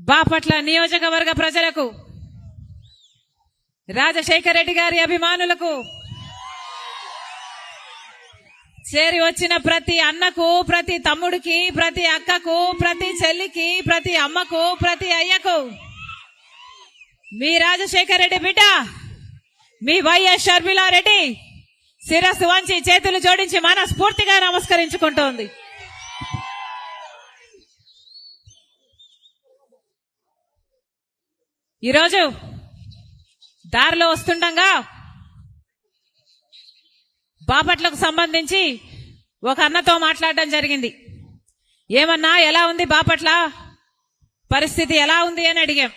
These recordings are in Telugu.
బాపట్ల నియోజకవర్గ ప్రజలకు రాజశేఖర రెడ్డి గారి అభిమానులకు చేరి వచ్చిన ప్రతి అన్నకు ప్రతి తమ్ముడికి ప్రతి అక్కకు ప్రతి చెల్లికి ప్రతి అమ్మకు ప్రతి అయ్యకు మీ రాజశేఖర రెడ్డి బిడ్డ మీ వైఎస్ షర్మిలారెడ్డి శిరస్సు వంచి చేతులు జోడించి మనస్ఫూర్తిగా నమస్కరించుకుంటోంది. ఈరోజు దారిలో వస్తుండగా బాపట్లకు సంబంధించి ఒక అన్నతో మాట్లాడడం జరిగింది. ఏమన్నా ఎలా ఉంది బాపట్ల? పరిస్థితి ఎలా ఉంది అని అడిగాం.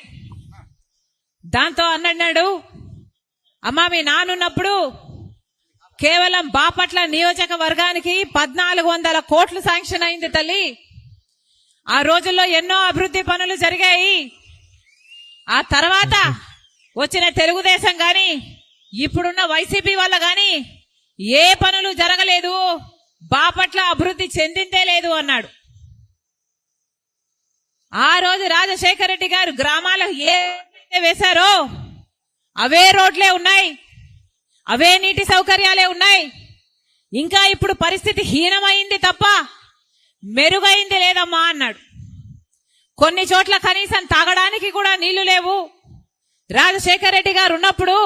దాంతో అన్నన్నాడు అమ్మా మీ నానున్నప్పుడు కేవలం బాపట్ల నియోజకవర్గానికి పద్నాలుగు వందల కోట్లు శాంక్షన్ అయింది తల్లి. ఆ రోజుల్లో ఎన్నో అభివృద్ధి పనులు జరిగాయి. ఆ తర్వాత వచ్చిన తెలుగుదేశం గాని ఇప్పుడున్న వైసీపీ వల్ల గాని ఏ పనులు జరగలేదు బాపట్ల అభివృద్ధి చెందిందే లేదు అన్నాడు. ఆ రోజు రాజశేఖర రెడ్డి గారు గ్రామాలకు ఏ వేశారో అవే రోడ్లే ఉన్నాయి అవే నీటి సౌకర్యాలే ఉన్నాయి ఇంకా ఇప్పుడు పరిస్థితి హీనమైంది తప్ప మెరుగైంది లేదమ్మా అన్నాడు. కొన్ని చోట్ల కనీసం తాగడానికి కూడా నీళ్ళు లేవు. రాజశేఖర రెడ్డి గారు ఉన్నప్పుడు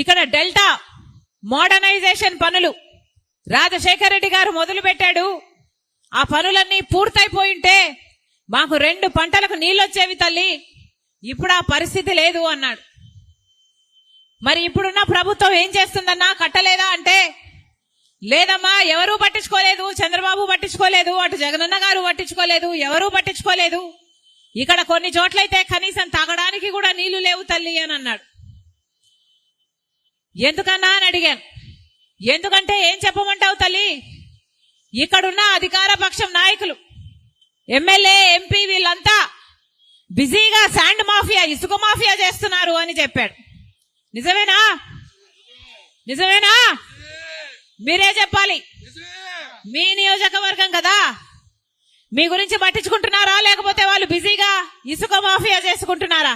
ఇక్కడ డెల్టా మోడర్నైజేషన్ పనులు రాజశేఖర రెడ్డి గారు మొదలు పెట్టాడు ఆ పనులన్నీ పూర్తయిపోయింటే మాకు రెండు పంటలకు నీళ్ళొచ్చేవి తల్లి. ఇప్పుడు ఆ పరిస్థితి లేదు అన్నాడు. మరి ఇప్పుడున్న ప్రభుత్వం ఏం చేస్తుందన్నా? కట్టలేదా అంటే లేదమ్మా ఎవరూ పట్టించుకోలేదు చంద్రబాబు పట్టించుకోలేదు అటు జగనన్న గారు పట్టించుకోలేదు ఎవరూ పట్టించుకోలేదు. ఇక్కడ కొన్ని చోట్లయితే కనీసం తాగడానికి కూడా నీళ్ళు లేవు తల్లి అని అన్నాడు. ఎందుకన్నా అని అడిగాను. ఎందుకంటే ఏం చెప్పమంటావు తల్లి? ఇక్కడున్న అధికార పక్షం నాయకులు ఎమ్మెల్యే ఎంపీ వీళ్ళంతా బిజీగా శాండ్ మాఫియా ఇసుక మాఫియా చేస్తున్నారు అని చెప్పాడు. నిజమేనా? నిజమేనా? మీరే చెప్పాలి. మీ నియోజకవర్గం కదా? మీ గురించి పట్టించుకుంటున్నారా? లేకపోతే వాళ్ళు బిజీగా ఇసుక మాఫియా చేసుకుంటున్నారా?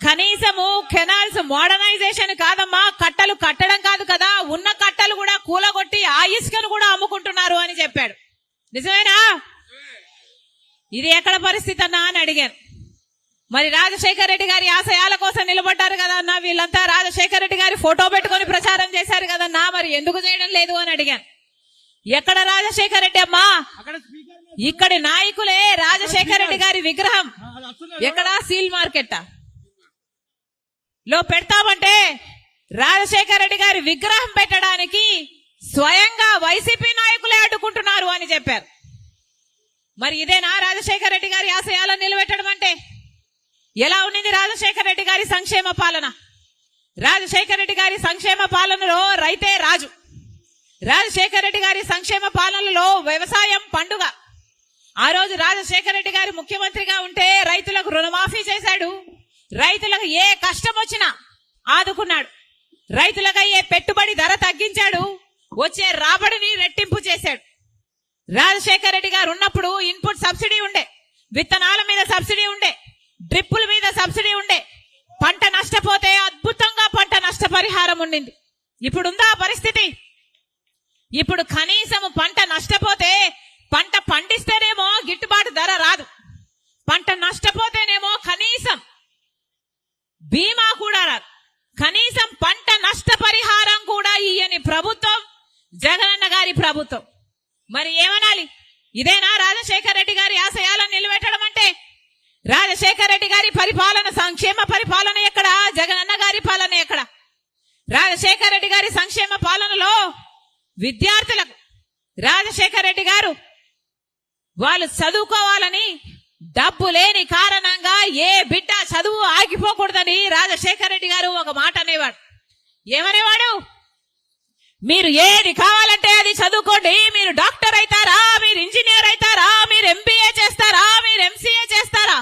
కనీసము కెనాల్స్ మోడర్నైజేషన్ కాదమ్మా కట్టలు కట్టడం కాదు కదా. ఉన్న కట్టలు కూడా కూలగొట్టి ఆ ఇసుకను కూడా అమ్ముకుంటున్నారు అని చెప్పాడు. నిజమేనా? ఇది ఎక్కడ పరిస్థితి అన్నా అని అడిగాను మరి రాజశేఖర రెడ్డి గారి ఆశయాల కోసం నిలబడ్డారు కదన్నా వీళ్ళంతా రాజశేఖర రెడ్డి గారి ఫోటో పెట్టుకొని ప్రచారం చేశారు కదన్నా మరి ఎందుకు చేయడం లేదు అని అడిగాను. ఎక్కడ రాజశేఖర రెడ్డి అమ్మా? ఇక్కడి నాయకులే రాజశేఖర రెడ్డి గారి విగ్రహం. ఎక్కడ? Seal market? లో పెడతామంటే రాజశేఖర రెడ్డి గారి విగ్రహం పెట్టడానికి స్వయంగా వైసీపీ నాయకులే అడ్డుకుంటున్నారు అని చెప్పారు. మరి ఇదేనా రాజశేఖర రెడ్డి గారి ఆశయాలను నిలబెట్టడం అంటే? ఎలా ఉన్నింది రాజశేఖర రెడ్డి గారి సంక్షేమ పాలన? రాజశేఖర రెడ్డి గారి సంక్షేమ పాలనలో రైతే రాజు. రాజశేఖర రెడ్డి గారి సంక్షేమ పాలనలో వ్యవసాయం పండుగ. ఆ రోజు రాజశేఖర రెడ్డి గారు ముఖ్యమంత్రిగా ఉంటే రైతులకు రుణమాఫీ చేశాడు. రైతులకు ఏ కష్టం వచ్చినా ఆదుకున్నాడు. రైతులకు అయ్యే పెట్టుబడి ధర తగ్గించాడు. వచ్చే రాబడిని రెట్టింపు చేశాడు. రాజశేఖర రెడ్డి గారు ఉన్నప్పుడు ఇన్పుట్ సబ్సిడీ ఉండే. విత్తనాల మీద సబ్సిడీ ఉండే. డ్రిప్పుల మీద సబ్సిడీ ఉండే. పంట నష్టపోతే అద్భుతంగా పంట నష్టపరిహారం ఉండింది. ఇప్పుడుందా పరిస్థితి? ఇప్పుడు కనీసం పంట నష్టపోతే పంట పండిస్తేనేమో గిట్టుబాటు ధర రాదు. పంట నష్టపోతేనేమో కనీసం బీమా కూడా రాదు. కనీసం పంట నష్టపరిహారం కూడా ఇయ్యని ప్రభుత్వం జగనన్న గారి ప్రభుత్వం. మరి ఏమనాలి? ఇదేనా రాజశేఖర రెడ్డి గారి ఆశయాలను నిలబెట్టడం అంటే రాజశేఖర రెడ్డి గారి పరిపాలన సంక్షేమ పరిపాలన ఎక్కడ? జగనన్న గారి పాలన ఎక్కడ? రాజశేఖర రెడ్డి గారి సంక్షేమ పాలనలో విద్యార్థులకు రాజశేఖర రెడ్డి గారు వాళ్ళు చదువుకోవాలని డబ్బు లేని కారణంగా ఏ బిడ్డ చదువు ఆగిపోకూడదని రాజశేఖర రెడ్డి గారు ఒక మాట అనేవాడు. ఏమనేవాడు? మీరు ఏది కావాలంటే అది చదువుకోండి మీరు డాక్టర్ అవుతారా మీరు ఇంజనీర్ అవుతారా మీరు ఎంబీఏ చేస్తారా మీరు ఎంసీఏ చేస్తారా?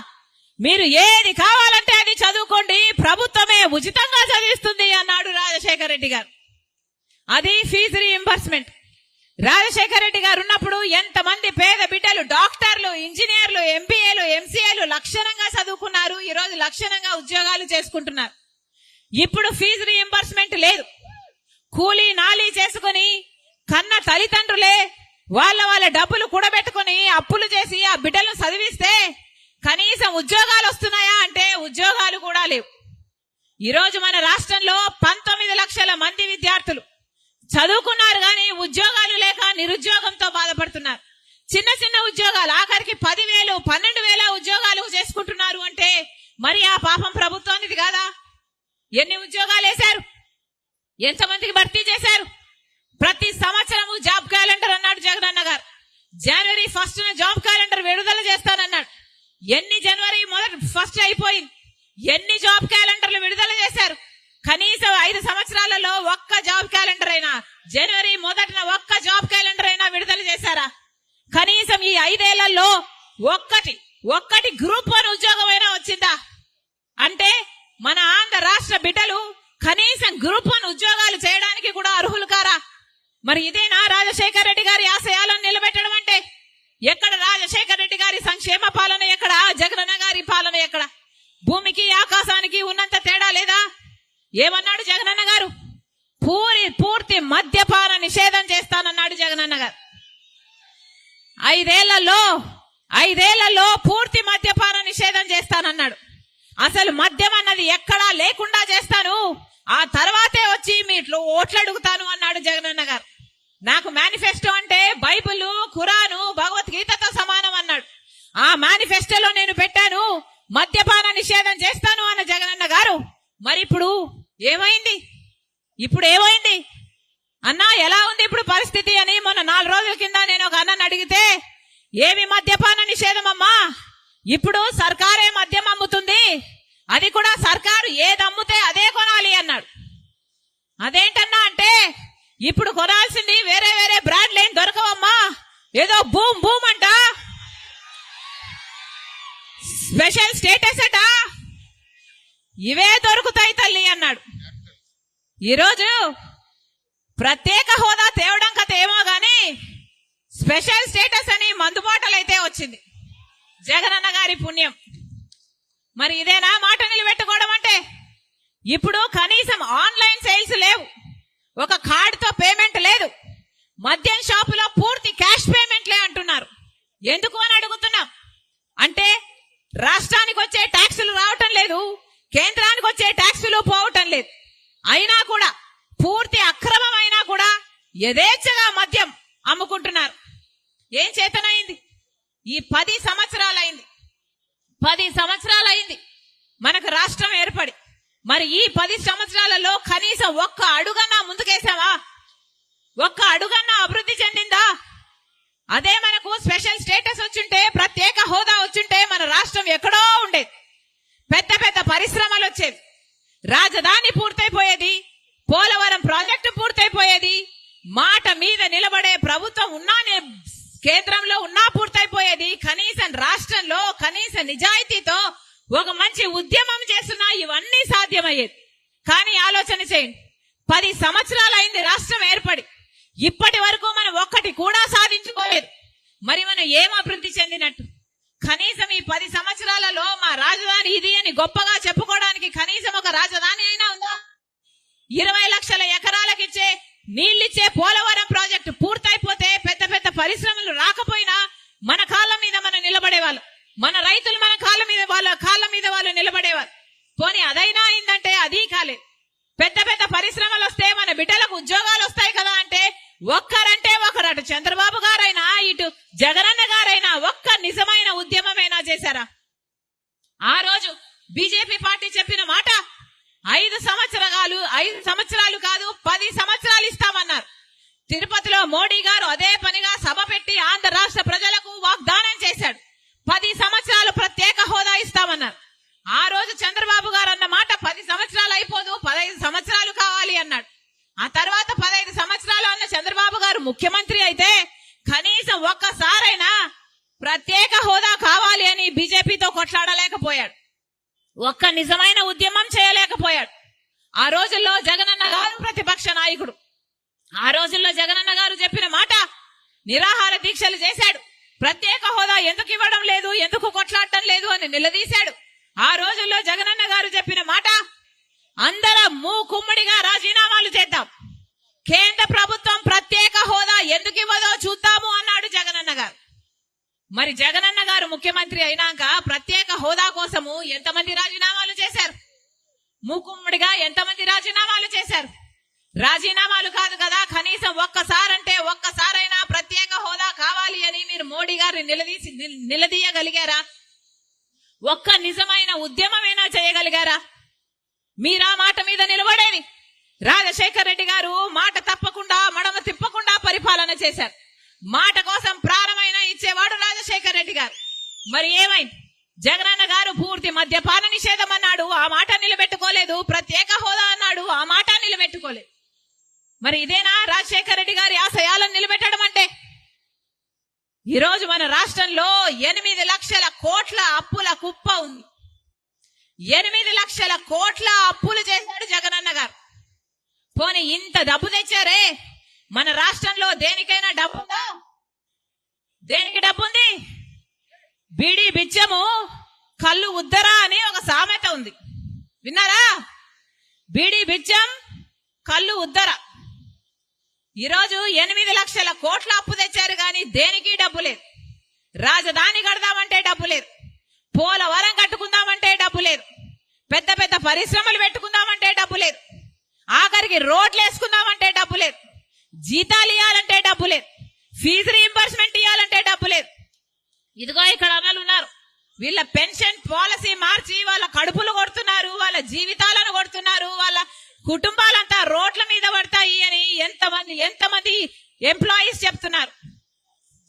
మీరు ఏది కావాలంటే అది చదువుకోండి. ప్రభుత్వమే ఉచితంగా చదివిస్తుంది అన్నాడు రాజశేఖర రెడ్డి గారు. అది ఫీజు రీఎంబర్స్మెంట్ రాజశేఖర రెడ్డి గారు ఉన్నప్పుడు ఎంతమంది పేద బిడ్డలు డాక్టర్లు ఇంజనీర్లు ఎంబీఏలు ఎంసీఏలు లక్షణంగా చదువుకున్నారు. ఈరోజు లక్షణంగా ఉద్యోగాలు చేసుకుంటున్నారు. ఇప్పుడు ఫీజు రీఎంబర్స్మెంట్ లేదు. కూలీ నాలీ చేసుకుని కన్న తల్లిదండ్రులే వాళ్ళ వాళ్ళ డబ్బులు కూడబెట్టుకుని అప్పులు చేసి ఆ బిడ్డలను చదివిస్తే కనీసం ఉద్యోగాలు వస్తున్నాయా అంటే ఉద్యోగాలు కూడా లేవు. ఈరోజు మన రాష్ట్రంలో పంతొమ్మిది లక్షల మంది విద్యార్థులు చదువుకున్నారు కానీ ఉద్యోగాలు లేక నిరుద్యోగంతో బాధపడుతున్నారు. చిన్న చిన్న ఉద్యోగాలు ఆఖరికి పదివేలు పన్నెండు వేల ఉద్యోగాలు చేసుకుంటున్నారు అంటే మరి ఆ పాపం ప్రభుత్వానికి కాదా? ఎన్ని ఉద్యోగాలు వేశారు? ఎంతమందికి భర్తీ చేశారు? ప్రతి సంవత్సరము జాబ్ క్యాలెండర్ అన్నాడు జగనన్న గారు జనవరి ఫస్ట్ జాబ్ క్యాలెండర్ విడుదల చేస్తానన్నాడు ఎన్ని జనవరి మొదటి ఫస్ట్ అయిపోయింది. ఎన్ని జాబ్ క్యాలెండర్లు విడుదల చేశారు? కనీసం ఐదు సంవత్సరాలలో ఒక్క జాబ్ క్యాలెండర్ అయినా జనవరి మొదటిన ఒక్క జాబ్ క్యాలెండర్ అయినా విడుదల చేశారా? కనీసం ఈ ఐదేళ్ళలో ఒక్కటి ఒక్కటి గ్రూప్ వన్ ఉద్యోగం అయినా వచ్చిందా? అంటే మన ఆంధ్ర రాష్ట్ర బిడ్డలు కనీసం గ్రూప్ వన్ ఉద్యోగాలు చేయడానికి కూడా అర్హులు కారా? మరి ఇదేనా రాజశేఖర రెడ్డి గారి ఆశయాలను నిలబెట్టడం ఎక్కడ రాజశేఖర రెడ్డి గారి సంక్షేమ పాలన ఎక్కడ? జగనన్న గారి పాలన ఎక్కడ? భూమికి ఆకాశానికి ఉన్నంత తేడా లేదా? ఏమన్నాడు జగనన్న గారు? పూరి పూర్తి మద్యపాన నిషేధం చేస్తానన్నాడు జగనన్న గారు. ఐదేళ్ళలో ఐదేళ్ళలో పూర్తి మద్యపాన నిషేధం చేస్తానన్నాడు. అసలు మద్యం అన్నది ఎక్కడా లేకుండా చేస్తాను. ఆ తర్వాతే వచ్చి మీ ఇట్లు ఓట్లు అడుగుతాను అన్నాడు జగనన్న గారు. నాకు మేనిఫెస్టో అంటే బైబిల్ ఖురాను భగవద్గీతతో సమానం అన్నాడు. ఆ మేనిఫెస్టోలో నేను పెట్టాను మద్యపాన నిషేధం చేస్తాను అన్న జగనన్న గారు. మరి ఇప్పుడు ఏమైంది? ఇప్పుడు ఏమైంది? అన్నా ఎలా ఉంది ఇప్పుడు పరిస్థితి అని మొన్న నాలుగు రోజుల కింద నేను ఒక అన్నని అడిగితే ఏమి మద్యపాన నిషేధం అమ్మా? ఇప్పుడు సర్కారే మద్యం అమ్ముతుంది. అది కూడా సర్కారు ఏది అమ్ముతే అదే కొనాలి అన్నాడు. అదేంటన్నా అంటే ఇప్పుడు కొనాల్సింది వేరే వేరే బ్రాండ్లు ఏం దొరకవమ్మా. ఏదో భూమ్ భూమ్ అంట. స్పెషల్ స్టేటస్ అట. ఇవే దొరుకుతాయి తల్లి అన్నాడు. ఈరోజు ప్రత్యేక హోదా తేవడం కథ ఏమో గాని స్పెషల్ స్టేటస్ అని మందుబాటలు అయితే వచ్చింది. జగనన్న గారి పుణ్యం. మరి ఇదేనా మాట నిలబెట్టుకోవడం అంటే ఇప్పుడు కనీసం ఆన్లైన్ సేల్స్ లేవు. ఒక కార్డుతో పేమెంట్ లేదు. మద్యం షాపులో పూర్తి క్యాష్ పేమెంట్లే అంటున్నారు. ఎందుకు అని అడుగుతున్నాం. అంటే రాష్ట్రానికి వచ్చే ట్యాక్సులు రావటం లేదు కేంద్రానికి వచ్చే ట్యాక్సులు పోవటం లేదు. అయినా కూడా పూర్తి అక్రమం అయినా కూడా యథేచ్ఛగా మద్యం అమ్ముకుంటున్నారు. ఏం చేతనైంది? ఈ పది సంవత్సరాలైంది. పది సంవత్సరాలైంది. మనకు రాష్ట్రం ఏర్పడి మరి ఈ పది సంవత్సరాలలో కనీసం ఒక్క అడుగన్నా ముందుకేసావా ఒక్క అడుగన్నా అభివృద్ధి చెందిందా? అదే మనకు స్పెషల్ స్టేటస్ వచ్చుంటే ప్రత్యేక హోదా వచ్చుంటే మన రాష్ట్రం ఎక్కడో ఉండేది. పెద్ద పెద్ద పరిశ్రమలు వచ్చేవి. రాజధాని పూర్తయిపోయేది. పోలవరం ప్రాజెక్టు పూర్తయిపోయేది. మాట మీద నిలబడే ప్రభుత్వం ఉన్నా కేంద్రంలో ఉన్నా పూర్తయిపోయేది. కనీసం రాష్ట్రంలో కనీస నిజాయితీతో ఒక మంచి ఉద్యమం చేస్తున్నా ఇవన్నీ సాధ్యమయ్యేది. కానీ ఆలోచన చేయండి. పది సంవత్సరాలు అయింది రాష్ట్రం ఏర్పడి ఇప్పటి వరకు మనం ఒక్కటి కూడా సాధించుకోలేదు. మరి మనం ఏం అభివృద్ధి చెందినట్టు? కనీసం ఈ పది సంవత్సరాలలో మా రాజధాని ఇది అని గొప్పగా చెప్పుకోవడానికి కనీసం ఒక రాజధాని అయినా ఉందా? ఇరవై లక్షల ఎకరాలకు ఇచ్చే నీళ్ళిచ్చే పోలవరం ప్రాజెక్టు పూర్తయిపోతే పెద్ద పెద్ద పరిశ్రమలు రాకపోయినా మన కాళ్ళ మీద మనం నిలబడేవాళ్ళు. మన రైతులు మన కాళ్ళ మీద వాళ్ళ కాళ్ళ మీద వాళ్ళు నిలబడేవారు. పోనీ అదైనా అయిందంటే అది కాలేదు పెద్ద పెద్ద పరిశ్రమలు వస్తే మన బిడ్డలకు ఉద్యోగాలు వస్తాయి కదా అంటే ఒక్కరంటే ఒకరు అటు చంద్రబాబు గారైనా ఇటు జగనన్న గారైనా ఒక్క నిజమైన ఉద్యమమైనా చేశారా? ఆ రోజు బీజేపీ పార్టీ చెప్పిన మాట ఐదు సంవత్సరాలు ఐదు సంవత్సరాలు కాదు పది సంవత్సరాలు ఇస్తామన్నారు. తిరుపతిలో మోడీ గారు అదే పనిగా సభ పెట్టి ఆంధ్ర రాష్ట్ర ప్రజలకు వాగ్దానం చేశాడు. పది సంవత్సరాలు ప్రత్యేక హోదా ఇస్తామన్నారు. ఆ రోజు చంద్రబాబు గారు అన్న మాట పది సంవత్సరాలు అయిపోదు పదహైదు సంవత్సరాలు కావాలి అన్నాడు. ఆ తర్వాత పదహైదు సంవత్సరాలు అన్న చంద్రబాబు గారు ముఖ్యమంత్రి అయితే కనీసం ఒక్కసారైనా ప్రత్యేక హోదా కావాలి అని బీజేపీతో కొట్లాడలేకపోయాడు. ఒక్క నిజమైన ఉద్యమం చేయలేకపోయాడు. ఆ రోజుల్లో జగనన్న గారు ప్రతిపక్ష నాయకుడు. ఆ రోజుల్లో జగనన్న గారు చెప్పిన మాట నిరాహార దీక్షలు చేశాడు. నిలదీశాడు. ఆ రోజుల్లో జగనన్న గారు చెప్పిన మాట అందరం మూకుమ్మడిగా రాజీనామాలు చేద్దాం. కేంద్ర ప్రభుత్వం ప్రత్యేక హోదా ఎందుకు ఇవ్వదో చూద్దాము అన్నాడు జగనన్న గారు. మరి జగనన్న గారు ముఖ్యమంత్రి అయినాక ప్రత్యేక హోదా కోసము ఎంతమంది రాజీనామాలు చేశారు? మూకుమ్మడిగా ఎంతమంది రాజీనామాలు చేశారు? రాజీనామాలు కాదు కదా కనీసం ఒక్కసారంటే ఒక్కసారైనా ప్రత్యేక హోదా కావాలి అని మీరు మోడీ గారిని నిలదీసి నిలదీయగలిగారా? ఒక్క నిజమైన ఉద్యమమైనా చేయగలిగారా? మీరా మాట మీద నిలబడేది? రాజశేఖర్ రెడ్డి గారు మాట తప్పకుండా మడమ తిప్పకుండా పరిపాలన చేశారు. మాట కోసం ప్రాణమైన ఇచ్చేవాడు రాజశేఖర్ రెడ్డి గారు. మరి ఏమైంది? జగనన్న గారు పూర్తి మద్యపాన నిషేధం అన్నాడు. ఆ మాట నిలబెట్టుకోలేదు. ప్రత్యేక హోదా అన్నాడు. ఆ మాట నిలబెట్టుకోలేదు. మరి ఇదేనా రాజశేఖర రెడ్డి గారి ఆశయాలను నిలబెట్టడం అంటే? ఈరోజు మన రాష్ట్రంలో ఎనిమిది లక్షల కోట్ల అప్పుల కుప్ప ఉంది. ఎనిమిది లక్షల కోట్ల అప్పులు చేశాడు జగనన్న గారు. పోనీ ఇంత డబ్బు తెచ్చారే? మన రాష్ట్రంలో దేనికైనా డబ్బు ఉందా దేనికి డబ్బు ఉంది బీడి బిచ్చము కళ్ళు ఉద్దరా అని ఒక సామెత ఉంది. విన్నారా? బీడి బిచ్చం కళ్ళు ఉద్దర. ఈరోజు ఎనిమిది లక్షల కోట్ల అప్పు తెచ్చారు కానీ దేనికి డబ్బు లేదు? రాజధాని కడదామంటే డబ్బు లేదు. పోలవరం కట్టుకుందామంటే డబ్బు లేదు. పెద్ద పెద్ద పరిశ్రమలు పెట్టుకుందామంటే డబ్బు లేదు. ఆఖరికి రోడ్లు వేసుకుందామంటే డబ్బు లేదు. జీతాలు ఇవ్వాలంటే డబ్బు లేదు. ఫీజు రీంబర్స్మెంట్ ఇవ్వాలంటే డబ్బు లేదు. ఇదిగో ఇక్కడ అన్నలు ఉన్నారు. వీళ్ళ పెన్షన్ పాలసీ మార్చి వాళ్ళ కడుపులు కొడుతున్నారు వాళ్ళ జీవితాలను కొడుతున్నారు వాళ్ళ కుటుంబాలంతా రోడ్ల మీద పడతాయి అని ఎంతమంది ఎంతమంది ఎంప్లాయీస్ చెప్తున్నారు.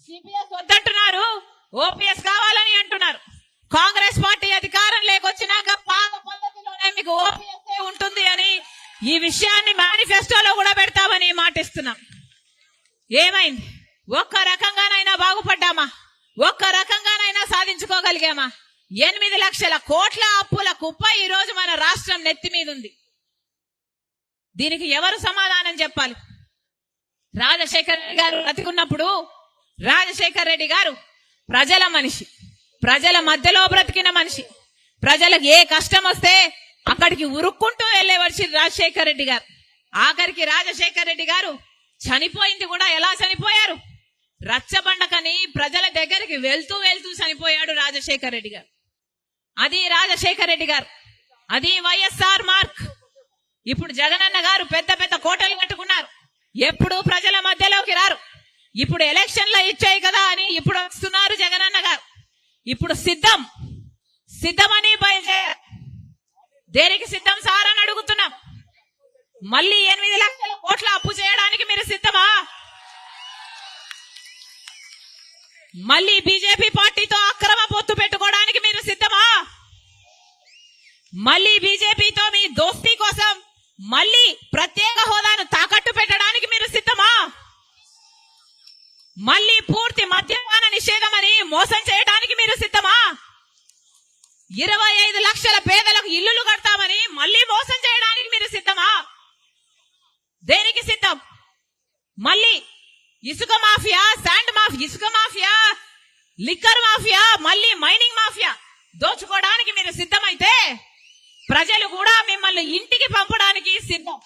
సిపిఎస్ వద్దంటున్నారు. ఓపీఎస్ కావాలని అంటున్నారు. కాంగ్రెస్ పార్టీ అధికారం లేకొచ్చినాక పాత పద్ధతిలోనే మీకు ఓపీఎస్ ఉంటుంది అని ఈ విషయాన్ని మేనిఫెస్టోలో కూడా పెడతామని మాటిస్తున్నాం. ఏమైంది? ఒక్క రకంగానైనా బాగుపడ్డామా? ఒక్క రకంగానైనా సాధించుకోగలిగామా? ఎనిమిది లక్షల కోట్ల అప్పుల కుప్ప ఈ రోజు మన రాష్ట్రం నెత్తి మీద ఉంది. దీనికి ఎవరు సమాధానం చెప్పాలి? రాజశేఖర్ రెడ్డి గారు బ్రతికున్నప్పుడు రాజశేఖర్ రెడ్డి గారు ప్రజల మనిషి ప్రజల మధ్యలో బ్రతికిన మనిషి. ప్రజలకు ఏ కష్టం వస్తే అక్కడికి ఉరుక్కుంటూ వెళ్ళే వచ్చి రాజశేఖర్ రెడ్డి గారు. ఆఖరికి రాజశేఖర్ రెడ్డి గారు చనిపోయింది కూడా ఎలా చనిపోయారు? రచ్చబండకని ప్రజల దగ్గరికి వెళ్తూ వెళ్తూ చనిపోయాడు రాజశేఖర్ రెడ్డి గారు. అది రాజశేఖర్ రెడ్డి గారు. అది వైఎస్ఆర్ మార్క్. ఇప్పుడు జగనన్న గారు పెద్ద పెద్ద కోటలు కట్టుకున్నారు. ఎప్పుడు ప్రజల మధ్యలోకి రారు. ఇప్పుడు ఎలక్షన్లో ఇచ్చాయి కదా అని ఇప్పుడు వస్తున్నారు జగనన్న గారు. ఇప్పుడు సిద్ధం. సిద్ధమని బయలుదేరారు దేనికి సిద్ధం సార్ అని అడుగుతున్నాం. మళ్ళీ ఎనిమిది లక్షల కోట్ల అప్పు చేయడానికి మీరు సిద్ధమా? మళ్ళీ బీజేపీ పార్టీతో అక్రమ పొత్తు పెట్టుకోవడానికి మీరు సిద్ధమా? మళ్ళీ బీజేపీతో మీ దోస్తీ కోసం మళ్ళీ ప్రత్యేక హోదాను తాకట్టు పెట్టడానికి మీరు సిద్ధమా? మళ్ళీ పూర్తి మద్యపాన నిషేధం అని మోసం చేయడానికి మీరు సిద్ధమా? ఇరవై ఐదు లక్షల పేదలకు ఇల్లులు కడతామని మళ్ళీ మోసం చేయడానికి మీరు సిద్ధమా? దేనికి సిద్ధం? మళ్ళీ ఇసుక మాఫియా శాండ్ మాఫియా ఇసుక మాఫియా లిక్కర్ మాఫియా మళ్ళీ మైనింగ్ మాఫియా దోచుకోవడానికి మీరు సిద్ధమైతే ప్రజలు కూడా మిమ్మల్ని ఇంటికి పంపడానికి సిద్ధం.